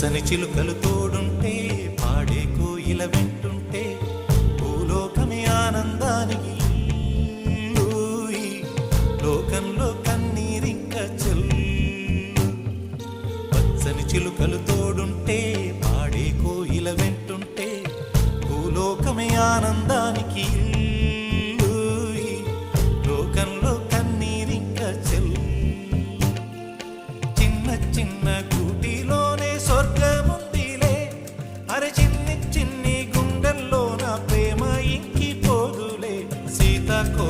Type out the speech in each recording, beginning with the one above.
పచ్చని చిలుకలతో love.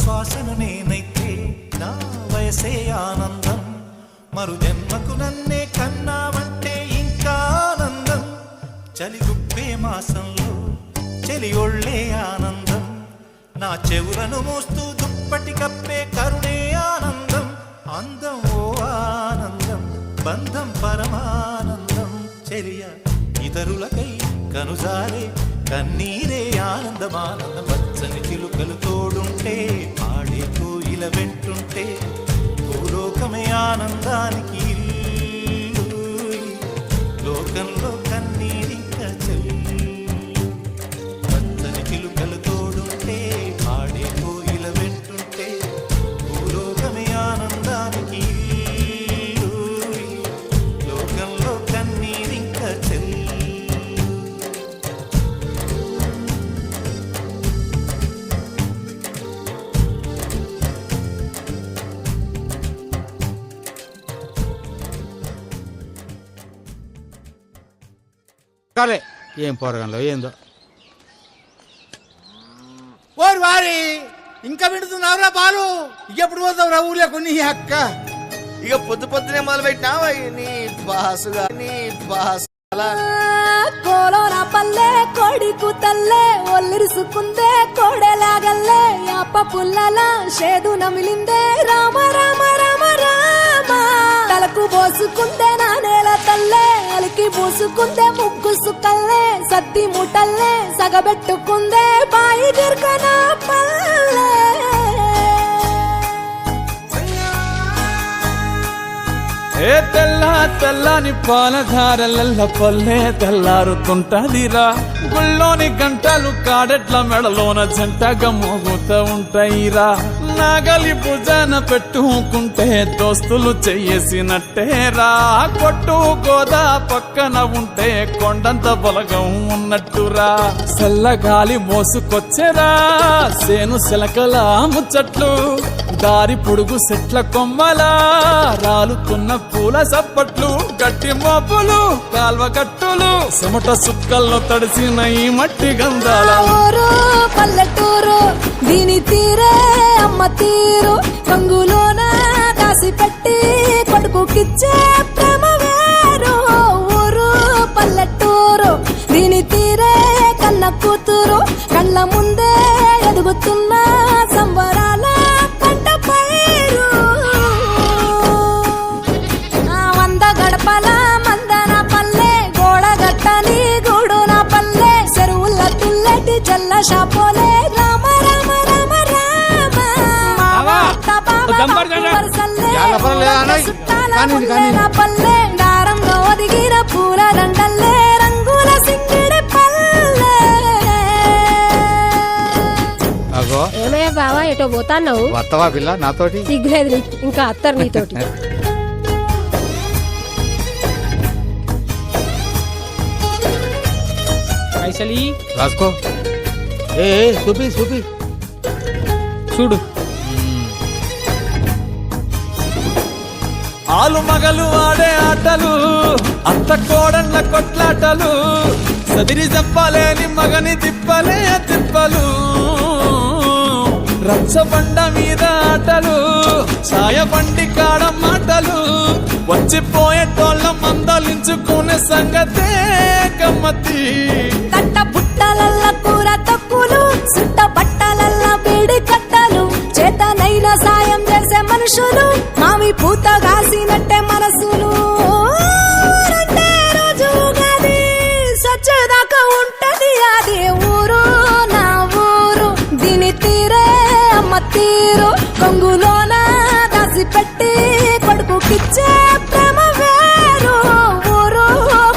శ్వాసను నేనైతే నా వయసే ఆనందం. మరు జన్మకు నన్నే కన్నావంటే ఇంకా ఆనందం. చలి గుప్పే మాసంలో చలి ఒళ్ళే ఆనందం. నా చెవులను మోస్తూ దుప్పటి కప్పే కరుణే ఆనందం. అందం ఓ ఆనందం బంధం పరమానందం. చెలియ ఇతరులకై కనుసారే కన్నీరే ఆనందమానంద పచ్చని చిలుకలు తోడుంటే పాడే కోయిల వెంటుంటే భూలోకమే ఆనందానికి లోకంలో కన్నీరింక చెల్లు. పచ్చని చిలుకలు కాలే. ఏం పోరగంలో ఏందో. ఓరి వారి ఇంకా వింటున్నావురా బాలు? ఎప్పుడు పోతావు రా ఊర్లో కొన్ని అక్క? ఇక పొద్దు పొద్దునే మొదలు పెట్టినావా నీ బాసుగా నీ బాసు కోలోన పల్లె కొడుకు తల్లే ఒల్లిరుసుకుందే కోడెలాగల్లే అప్ప పుల్లలా షేదు నమిలిందే రామ రామ తలకు పోసుకుందే నా నేల తల్లే అలికి పూసుకుందే ముగ్గు సుక్కల్లే సత్తి ముటల్లే సగబెట్టుకుందే బాయి గిర్కనా పల్లె. ఏ తెల్ల తెల్లని పాలధారలల్ల పల్లె తెల్లారుతుంటదిరా. గుళ్ళోని గంటలు కాడెట్ల మెడలోన జంటగా మోగుతూ ఉంటాయిరా. నాగలి భుజాన పెట్టుకుంటే దోస్తులు చెయ్యేసినట్టేరా కొట్టు గోదా పక్కన ఉంటే కొండంత బలగం ఉన్నట్టురా. చల్లగాలి మోసుకొచ్చేరా. సేను శిలకల ముచ్చట్లు. దారి పొడుగు సెట్ల కొమ్మలా రాలుతున్న పూల సప్పట్లు గట్టి మోపులు కాల్వ కట్టులు చెమట సుక్కల్లో తడిసిన ఈ మట్టి గంధాల. పల్లెటూరు దీని తీరే అమ్మ తీరు రంగులోన దారంలో ఒదిగిన పూల దండల్లే రంగుల సింగిడి పల్లె. అగో. ఏమయ్య బావా ఎటో పోతాన్నావు? వత్తవా పిల్ల నాతోటి? సిగ్గులేదు. ఇంకా అత్తరు నీతోటి. పైసలి? రాసుకో. ఏ ఏ, చూపి చూపి చూడు. ఆలు మగలు ఆడే ఆటలు అత్త కోడళ్ళ కొట్లాటలు సదిరి చెప్పలేని మగని తిప్పలే తిప్పలు. రచ్చబండ మీద ఆటలు ఛాయబండి కాడ మాటలు వచ్చిపోయేటోళ్ళ మందలించుకునే సంగతే గమ్మతి కట్ట పుట్టలల్ల కూర తక్కువలు సుట్ట బట్టలల్ల బీడి కట్టలు చేతనైన సాయం చేసే మనుషులు మావి పూత కాసినట్టే మనసులు. రండే రోజు ఉగాది, సచ్చేదాకా ఉంటది అది ఊరు నా ఊరు. దీని తీరే అమ్మ తీరు కొంగులోన దాసి పెట్టి కొడుకుకిచ్చే ప్రేమ వేరు. ఊరు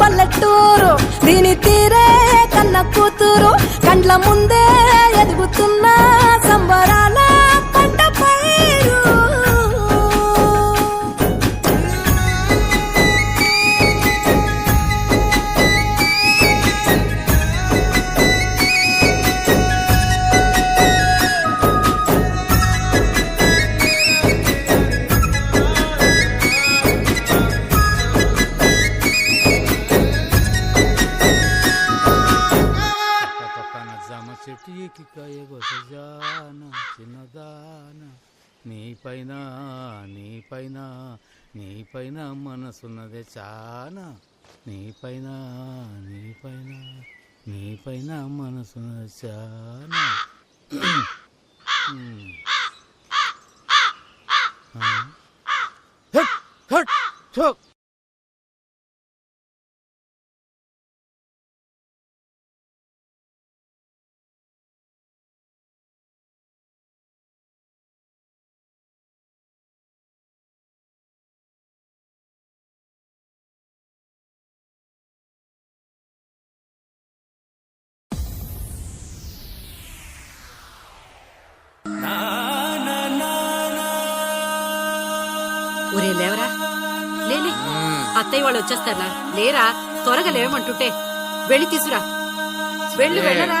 పల్లెటూరు దీని తీరే కన్న కూతురు కండ్ల ముందే పైన నీ పైన నీ పైన మనసున్నదే చానా నీ పైన నీ పైన నీ పైన మనసున్నది చాలా ఉమ్. ఆ? హట్, హట్, ఒరే లేవరా? లేలే. అత్తయ్య వాళ్ళు వచ్చేస్తారా లేరా? త్వరగా లేవమంటుంటే. వెళ్ళి తీసురా. వెళ్ళి వెళ్ళరా?